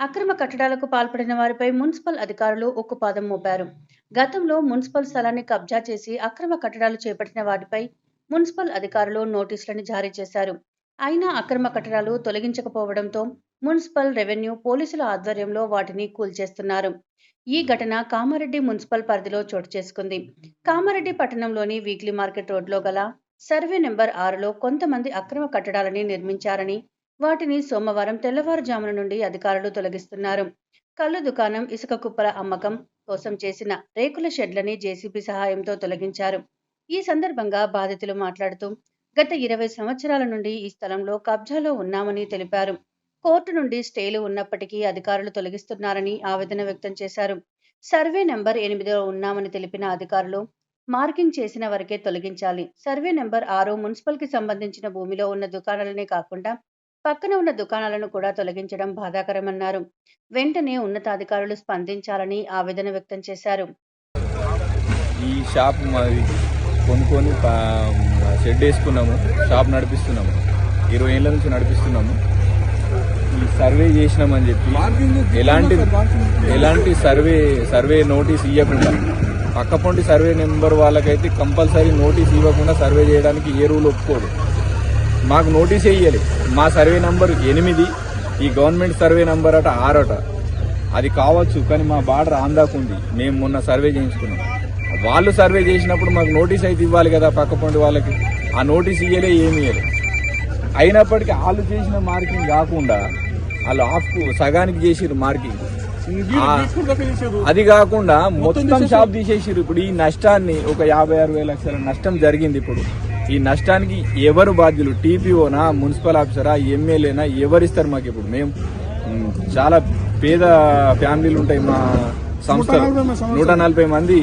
అక్రమ కట్టడాలకు పాల్పడిన వారిపై మున్సిపల్ అధికారులు ఉక్కుపాదం మోపారు. గతంలో మున్సిపల్ స్థలాన్ని కబ్జా చేసి అక్రమ కట్టడాలు చేపట్టిన వాటిపై మున్సిపల్ అధికారులు నోటీసులను జారీ చేశారు. అయినా అక్రమ కట్టడాలు తొలగించకపోవడంతో మున్సిపల్ రెవెన్యూ పోలీసుల ఆధ్వర్యంలో వాటిని కూల్చేస్తున్నారు. ఈ ఘటన కామారెడ్డి మున్సిపల్ పరిధిలో చోటు చేసుకుంది. కామారెడ్డి పట్టణంలోని వీక్లీ మార్కెట్ రోడ్లో గల సర్వే నెంబర్ ఆరులో కొంతమంది అక్రమ కట్టడాలని నిర్మించారని వాటిని సోమవారం తెల్లవారుజామున నుండి అధికారులు తొలగిస్తున్నారు. కళ్ళు దుకాణం ఇసుక కుప్పల అమ్మకం కోసం చేసిన రేకుల షెడ్లని జేసీబీ సహాయంతో తొలగించారు. ఈ సందర్భంగా బాధితులు మాట్లాడుతూ గత ఇరవై సంవత్సరాల నుండి ఈ స్థలంలో కబ్జాలో ఉన్నామని తెలిపారు. కోర్టు నుండి స్టేలు ఉన్నప్పటికీ అధికారులు తొలగిస్తున్నారని ఆవేదన వ్యక్తం చేశారు. సర్వే నెంబర్ ఎనిమిదిలో ఉన్నామని తెలిపిన అధికారులు మార్కింగ్ చేసిన వరకే తొలగించాలి. సర్వే నెంబర్ ఆరు మున్సిపల్కి సంబంధించిన భూమిలో ఉన్న దుకాణాలనే కాకుండా పక్కన ఉన్న దుకాణాలను కూడా తొలగించడం బాధాకరమన్నారు. వెంటనే ఉన్నతాధికారులు స్పందించాలని ఆవేదన వ్యక్తం చేశారు. ఈ షాప్ కొనుక్కొని షెడ్ వేసుకున్నాము షాప్ నడిపిస్తున్నాము. ఇరవై ఏళ్ళ నుంచి నడిపిస్తున్నాము. ఈ సర్వే చేసినామని చెప్పి ఎలాంటి ఎలాంటి సర్వే సర్వే నోటీస్ ఇవ్వకుండా పక్కపొంటి సర్వే నెంబర్ వాళ్ళకైతే కంపల్సరీ నోటీస్ ఇవ్వకుండా సర్వే చేయడానికి ఏ రూల్ ఒప్పుకోదు. మాకు నోటీస్ ఇయ్యాలి. మా సర్వే నంబర్ ఎనిమిది ఈ గవర్నమెంట్ సర్వే నంబర్ అట ఆరట. అది కావచ్చు కానీ మా బార్డర్ ఆందాకుంది మేము మొన్న సర్వే చేయించుకున్నాం. వాళ్ళు సర్వే చేసినప్పుడు మాకు నోటీస్ అయితే ఇవ్వాలి కదా పక్కపొంటి వాళ్ళకి. ఆ నోటీస్ ఇయ్యలే ఏమి ఇయ్యలే. అయినప్పటికీ వాళ్ళు చేసిన మార్కింగ్ కాకుండా వాళ్ళు ఆఫ్ సగానికి చేసిరు మార్కింగ్. అది కాకుండా మొత్తం షాప్ తీసేసిరు ఇప్పుడు ఈ నష్టాన్ని ఒక యాభై అరవై లక్షల నష్టం జరిగింది ఇప్పుడు. ఈ నష్టానికి ఎవరు బాధ్యులు? టీపీఓనా మున్సిపల్ ఆఫీసరా ఎమ్మెల్యేనా? ఎవరిస్తారు మాకు ఇప్పుడు? మేము చాలా పేద ఫ్యామిలీలు ఉంటాయి మా సంస్థలో. నూట నలభై మంది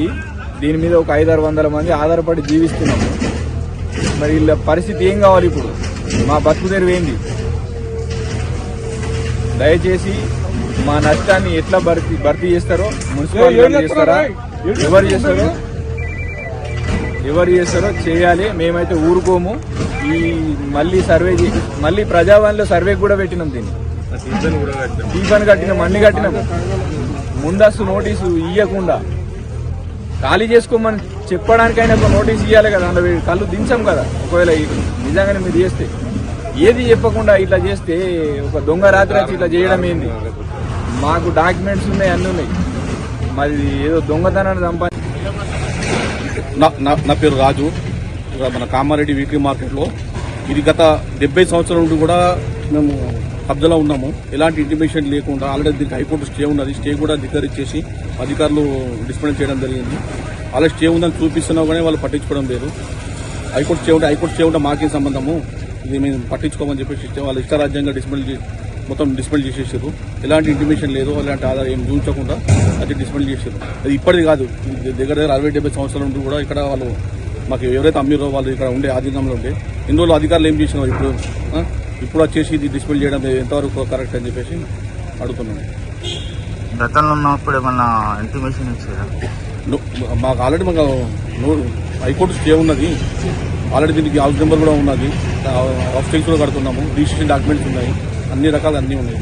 దీని మీద ఒక ఐదారు వందల మంది ఆధారపడి జీవిస్తున్నాము. మరి వీళ్ళ పరిస్థితి ఏం కావాలి ఇప్పుడు? మా బతుకు తెరువు ఏంది? దయచేసి మా నష్టాన్ని ఎట్లా భర్తీ భర్తీ చేస్తారో మున్సిపల్ వాళ్ళు చేస్తారా? ఎవరు చేస్తారో? ఎవరు చేస్తారో చేయాలి. మేమైతే ఊరుకోము. ఈ మళ్ళీ సర్వే మళ్ళీ ప్రజావాణిలో సర్వే కూడా పెట్టినాం దీన్ని. టీపన్ కట్టినాం. అన్ని కట్టినాం ముందస్తు నోటీసు ఇవ్వకుండా ఖాళీ చేసుకోమని చెప్పడానికైనా ఒక నోటీస్ ఇవ్వాలి కదా. అందులో కళ్ళు దించాం కదా. ఒకవేళ నిజంగానే మీరు చేస్తే. ఏది చెప్పకుండా ఇట్లా చేస్తే ఒక దొంగ రాత్రి వచ్చి ఇట్లా చేయడం ఏంది? మాకు డాక్యుమెంట్స్ ఉన్నాయి అన్నీ ఉన్నాయి. మరి ఏదో దొంగతనాన్ని సంపాదించి నా నా- నా పేరు రాజు. మన కామారెడ్డి వీక్లీ మార్కెట్లో ఇది గత డెబ్బై సంవత్సరాల నుండి కూడా మేము కబ్జాలో ఉన్నాము. ఎలాంటి ఇంటిమేషన్ లేకుండా ఆల్రెడీ దీనికి హైకోర్టు స్టే ఉన్నది. స్టే కూడా ధిక్కరించేసి అధికారులు డిస్పెండ్ చేయడం జరిగింది. అలా స్టే ఉందని చూపిస్తున్నా కానీ వాళ్ళు పట్టించుకోవడం లేదు. హైకోర్టు స్టే ఉంటే హైకోర్టు స్టే ఉంటే మాకేం సంబంధము? ఇది మేము పట్టించుకోమని చెప్పేసి వాళ్ళు ఇష్టారాజ్యంగా డిస్పెండ్ మొత్తం డిస్పెండ్ చేసేసారు. ఎలాంటి ఇంటిమేషన్ లేదు అలాంటి ఆధారం ఏం చూపించకుండా అది డిస్పెండ్ చేసారు అది ఇప్పటిది కాదు దగ్గర దగ్గర అరవై డెబ్బై సంవత్సరాల నుండి కూడా ఇక్కడ వాళ్ళు మాకు ఎవరైతే అమ్మిరో వాళ్ళు ఇక్కడ ఉండే ఆధీనంలో ఉండే ఇన్ని రోజులు అధికారులు ఏం చేసినారు ఇప్పుడు? ఇప్పుడు వచ్చేసి ఇది డిస్పెండ్ చేయడం ఎంతవరకు కరెక్ట్ అని చెప్పేసి అడుగుతున్నాను. గతంలో ఉన్నప్పుడు ఏమన్నా ఇంటిమేషన్ ఇచ్చారా? మాకు ఆల్రెడీ మాకు హైకోర్టు స్టే ఉన్నది. ఆల్రెడీ దీనికి హౌస్ నెంబర్ కూడా ఉన్నది. ఆఫ్ కూడా కడుతున్నాము. రిజిస్ట్రేషన్ డాక్యుమెంట్స్ ఉన్నాయి. అన్ని రకాలు అన్నీ ఉన్నాయి.